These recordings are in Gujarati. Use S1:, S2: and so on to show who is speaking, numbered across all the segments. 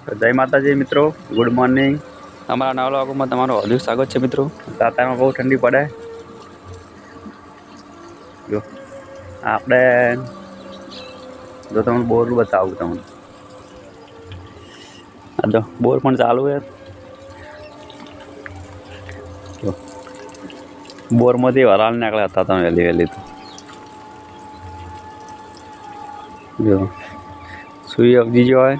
S1: જય માતાજી મિત્રો ગુડ મોર્નિંગ અમારા નવા લોકોમાં તમારું હાર્દિક સ્વાગત છે મિત્રો. તાતામાં બહુ ઠંડી પડે. જો આપણે જો તમને બોર બતાવું તમને. આ જો બોર પણ ચાલુ છે. જો બોરમાંથી વરાળ નીકળ્યા હતા તમે વહેલી વહેલી તો. જો સૂર્ય ઉગી ગયો હોય.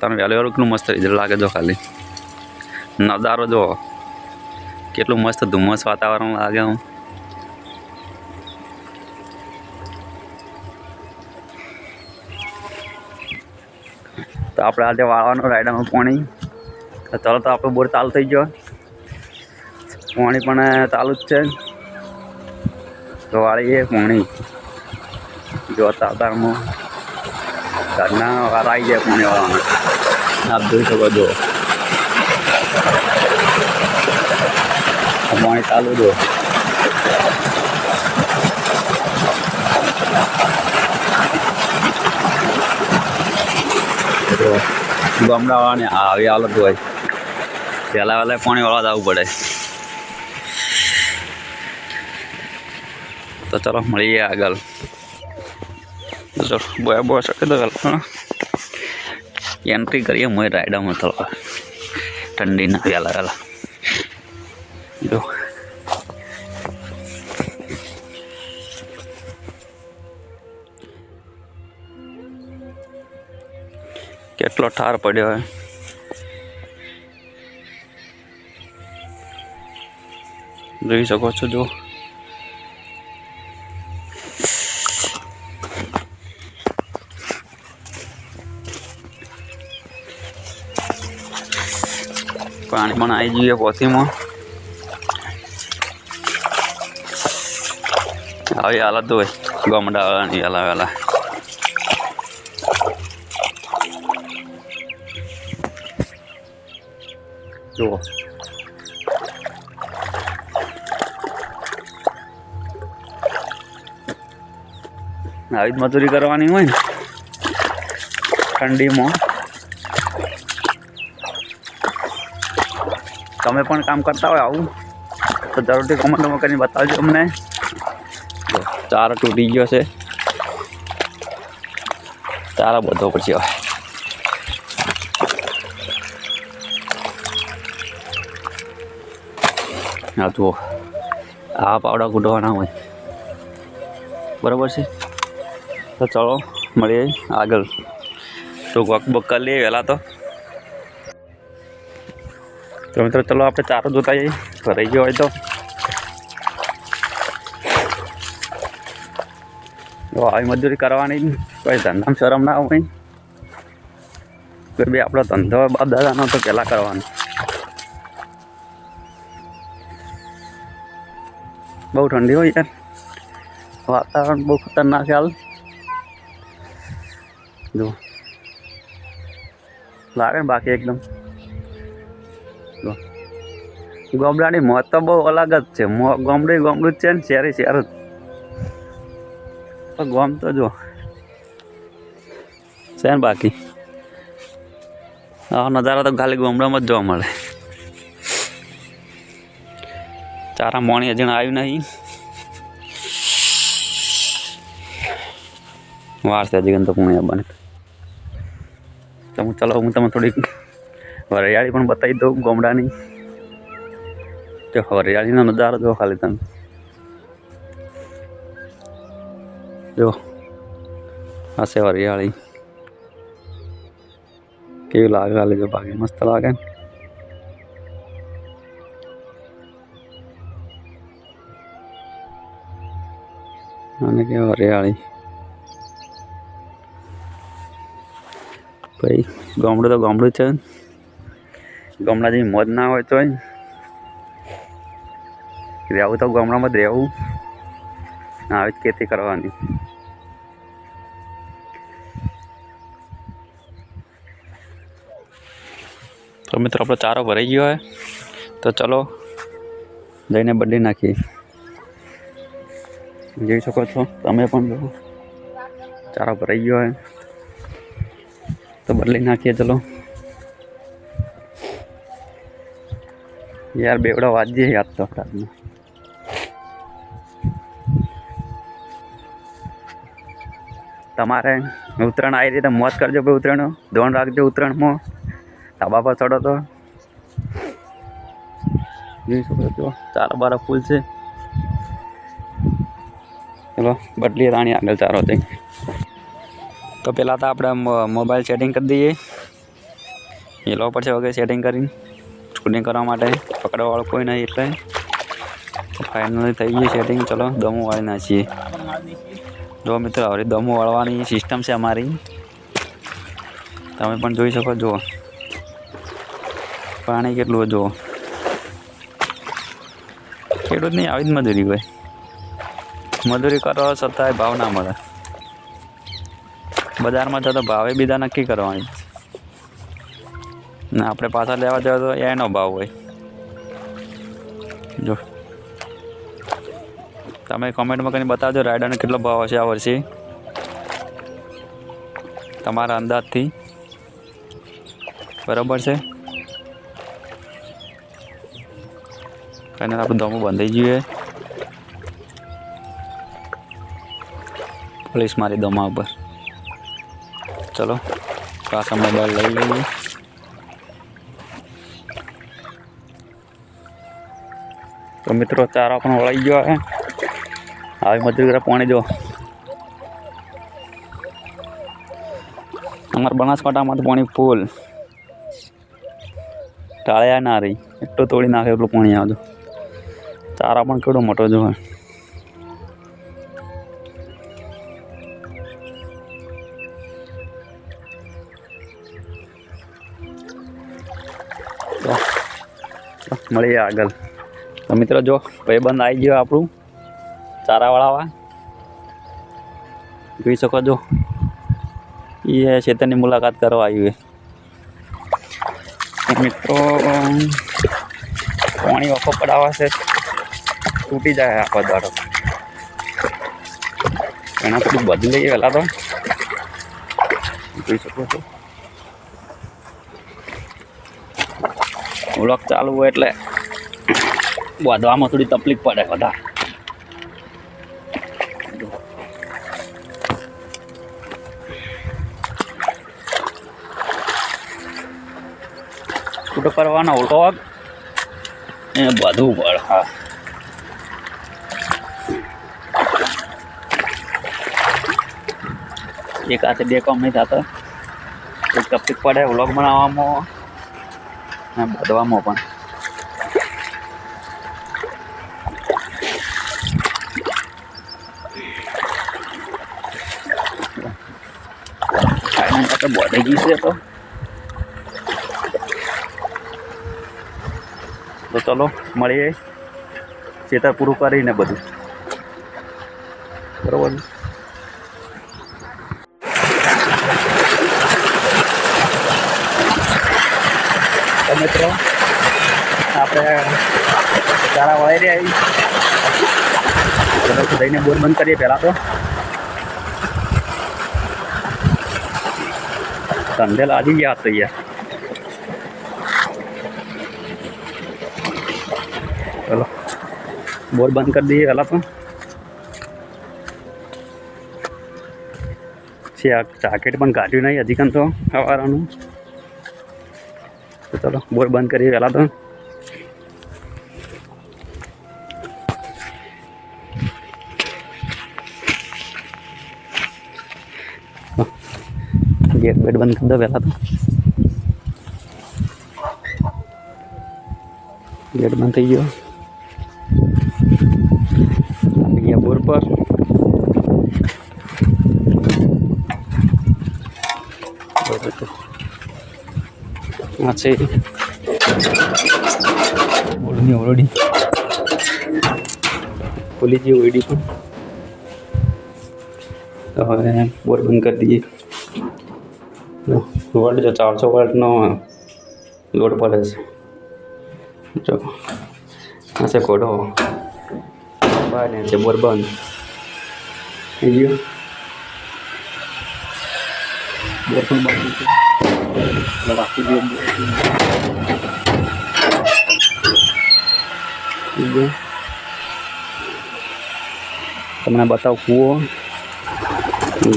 S1: તમે વહેલું વહેલું કેટલું મસ્ત રિઝલ્ટ લાગે જો ખાલી. નજારો જો કેટલું મસ્ત ધુમ્મસ વાતાવરણ લાગે હું તો આપણે આજે વાળવાનું રાયડામાં પાણી. ચાલો તો આપણો બોર ચાલુ થઈ ગયો. પાણી પણ ચાલુ જ છે. તો વાળીએ પાણી. જોતા તારમાં ઘરના વાર આવી જાય પાણી વાળવાના આપ જોઈ શકો છો. પાણી ચાલુ જો. ગામડાવાળાને આવી હાલત હોય. પહેલાં વહેલા પાણી જ જવું પડે. તો ચલો મળીએ આગળ. તો ચલો બોયા બોયા શકે તો હા એન્ટ્રી કરીએ મોય રાયડામાં થોડો ઠંડીના વહેલા વહેલા જો કેટલો ઠાર પડ્યો હોય જોઈ શકો છો જો પાણી પણ આવી જોઈએ પોથીમાં. આવી હાલત હોય. ગામડાવાળાની વહેલા વહેલા જુઓ. આવી જ મજૂરી કરવાની હોય ને. ઠંડીમાં. તમે પણ કામ કરતા હોય આવું. તો જરૂરથી કોમેન્ટમાં કરીને બતાવજો અમને. ચારો તૂટી ગયો છે. ચારો બધો પછી હવે. હા જુઓ, આ પાવડા કૂટવાના હોય. બરાબર છે? તો ચાલો, મળીએ આગળ. તો વક બક કરી લઈએ વહેલા તો. તો મિત્રો, ચલો આપણે ચારો જોતા જઈએ. ભરાઈ ગયો હોય તો. આવી મજૂરી કરવાની કોઈ ધંધામાં શરમ ના હોય. કોઈ બી આપણો ધંધો બાપ દાદાનો તો પહેલાં કરવાનો. બહુ ઠંડી હોય યાર. વાતાવરણ બહુ ખતરનાક હાલ. જો. લાગે બાકી એકદમ. ગામડાની મોત તો બહુ અલગ જ છે. ગામડું ગામડું જ છે ને શહેરી શહેર જ. તો ગામ તો જો. છે ને બાકી. આ નજારા તો ખાલી ગામડામાં જ જોવા મળે. ચારા મોણી હજી આવ્યું નહીં. વાર છે હજી તો પૂણે બને. તો હું ચલો, હું તમને થોડીક વરિયાળી પણ બતાવી દઉં ગામડાની. જો હરિયાળીનો નજારો જો ખાલી તમે જો આ છે હરિયાળી કેવી લાગે ખાલી જો બાકી મસ્ત લાગે અને કે હરિયાળી ભાઈ ગામડું તો ગામડું છે ગામડા જેવી મોજ ના હોય તોય રહેવું તો ગામડામાં જ રહેવું. આવી જ ખેતી કરવાની. તો મિત્રો, આપણો ચારો ભરાઈ ગયો હોય તો ચલો, જઈને બદલી નાખીએ. જોઈ શકો છો, તમે પણ જો ચારો ભરાઈ ગયો હોય તો બદલી નાખીએ, ચલો. યાર, બેવડા વાજીએ યાદ તો રાતનો તમારે ઉત્તરાયણ આવી રીતે મોજ કરજો ભાઈ ઉત્તરાયણ ધોન રાખજો ઉત્તરાયણમાં ધાબા પર ચડો તો. જોઈ બાર ફૂલ છે. ચલો બદલી રાણી આગળ ચારો થઈ. તો પહેલાં તો આપણે મોબાઈલ સેટિંગ કરી દઈએ. એ લો પડશે વગેરે સેટિંગ કરીને શૂટિંગ કરવા માટે પકડવાવાળો કોઈ નહીં એટલે. ફાઇનલી થઈ ગયું સેટિંગ ચલો, દમો વાળી નાખીએ. જો મિત્રો, હવે દમો વાળવાની સિસ્ટમ છે અમારી. તમે પણ જોઈ શકો, જુઓ. પાણી કેટલું જુઓ. ખેડૂતની આવી જ મજૂરી હોય. મજૂરી કરો છતાંય ભાવ ના મળે. બજારમાં જતો ભાવે બીજા નક્કી કરવાની. ને આપણે પાછા લેવા જવા તો એનો ભાવ હોય. જો. તમે કોમેન્ટમાં કરીને બતાવજો રાયડાનો કેટલો ભાવ હશે આ વર્ષે? તમારા અંદાજથી. બરાબર છે? કારણ આપણું દમું બંધાઈ ગયું પોલીસ મારી દમા ઉપર. ચલો પાછા મોબાઈલ લઈ લઈએ. તો મિત્રો, ચારો પણ વળાઈ ગયો હે આવી, મજૂરી કરે પાણી જો. અમારા બનાસકાંઠામાં પાણી ફૂલ. ટાળ્યા ના રહી એટલું તોડી નાખે, એટલું પાણી આવતું ચારા પણ કેવડો મોટો જો. હે તો તો, મળીએ આગળ. તો મિત્રો જો, ભાઈબંધ આવી ગયો આપણું. ચારા વાળાવા જોઈ શકો છો. એ ખેતરની મુલાકાત કરવા આવ્યું છે. મિત્રો, પાણી ઓખો પડાવા છે. તૂટી જાય આખો દાડો એના થોડું બદલી પહેલાં તો. જોઈ શકો છો. વ્લોગ ચાલુ હોય એટલે. બાંધવામાં થોડી તકલીફ પડે બધા છૂટો કરવાનો વ્લોગ એ બધું પડે હા. એક હાથે બે કામ નહીં થતા. એક તકલીફ પડે, વ્લોગ બનાવવામાં. ને બધવામાં પણ. તો બોડી ગઈ છે તો. તો ચલો, મળીએ. ચેતર પૂરું કરીને બધું. બરોબર મિત્રો, આપણે ચારા વળી રહ્યા ચલો તો જઈને બોર બંધ કરીએ પહેલાં તો. ધંધે લાગી ગયા તો યાર બોર બંધ કરી દઈએ પહેલાં તો. પછી આ જાકેટ પણ કાઢ્યું નહીં હજી કાન તો સવારનું તો ચલો બોર બંધ કરીએ પહેલાં તો. ગેટ બેટ બંધ કરી દો પહેલાં તો. ગેટ બંધ થઈ ગયો. આવી ગયા બોર પર બરોબર તો. આ છે બોલની ઓરડી. ખુલી ગઈ ઓરડી પણ. તો હવે બોર બંધ કરી દઈએ. વોલ્ટ જો ચારસો વોલ્ટનો લોડ પડે છે. જો આ છે કોડો બહાર ને છે બોર બંધ થઈ ગયો બોર પણ બાકી છે એટલે રાખી દઈએ બોર. ઈ જો. તમને બતાવું કૂવો ઈ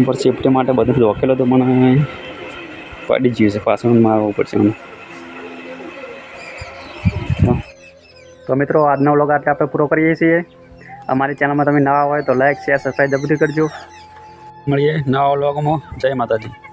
S1: ઉપર સેફટી માટે બધું રોકેલો તો મને પડી ગયું છે પાછળ મારવું પડશે મને તો મિત્રો, આજનો વ્લોગ આટલે આપણે પૂરો કરીએ છીએ. અમારી ચેનલમાં તમે નવા હોય તો લાઈક શેર સબસ્ક્રાઈબ જરૂરથી કરજો. મળીએ નવા વ્લોગમાં જય માતાજી.